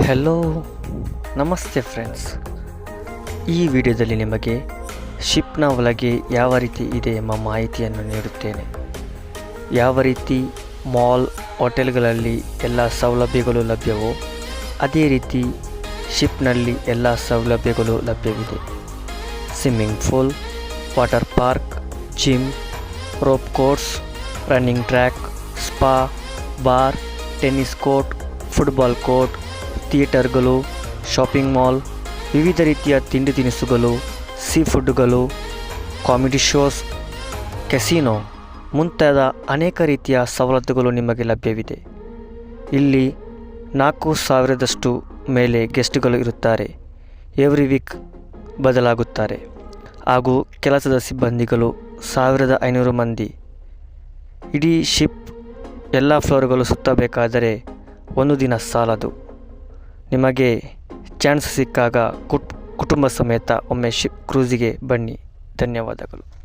Hello ನಮಸ್ತೆ friends ಈ ವಿಡಿಯೋದಲ್ಲಿ ನಿಮಗೆ ಶಿಪ್ನ ಒಳಗೆ ಯಾವ ರೀತಿ ಇದೆ ಎಂಬ ಮಾಹಿತಿಯನ್ನು ನೀಡುತ್ತೇನೆ. ಯಾವ ರೀತಿ ಮಾಲ್ ಹೋಟೆಲ್ಗಳಲ್ಲಿ ಎಲ್ಲ ಸೌಲಭ್ಯಗಳು ಲಭ್ಯವೋ, ಅದೇ ರೀತಿ ಶಿಪ್ನಲ್ಲಿ ಎಲ್ಲ ಸೌಲಭ್ಯಗಳು ಲಭ್ಯವಿದೆ. Swimming pool water park gym rope course running track spa bar tennis court football court ಥಿಯೇಟರ್ಗಳು, shopping mall, ವಿವಿಧ ರೀತಿಯ ತಿಂಡಿ ತಿನಿಸುಗಳು, ಸೀ ಫುಡ್ಗಳು, ಕಾಮಿಡಿ ಶೋಸ್ ಕೆಸಿನೋ ಮುಂತಾದ ಅನೇಕ ರೀತಿಯ ಸವಲತ್ತುಗಳು ನಿಮಗೆ ಲಭ್ಯವಿದೆ. ಇಲ್ಲಿ ನಾಲ್ಕು ಸಾವಿರದಷ್ಟು ಮೇಲೆ ಗೆಸ್ಟ್ಗಳು ಇರುತ್ತಾರೆ. ಎವ್ರಿ ವೀಕ್ ಬದಲಾಗುತ್ತಾರೆ. ಹಾಗೂ ಕೆಲಸದ ಸಿಬ್ಬಂದಿಗಳು ಸಾವಿರದ ಐನೂರು ಮಂದಿ. ಇಡೀ ಶಿಪ್ ಎಲ್ಲ ಫ್ಲೋರ್ಗಳು ಸುತ್ತಬೇಕಾದರೆ ಒಂದು ದಿನ ಸಾಲದು. ನಿಮಗೆ ಚಾನ್ಸ್ ಸಿಕ್ಕಾಗ ಕುಟ್ ಕುಟುಂಬ ಸಮೇತ ಒಮ್ಮೆ ಶಿಪ್ ಕ್ರೂಸಿಗೆ ಬನ್ನಿ. ಧನ್ಯವಾದಗಳು.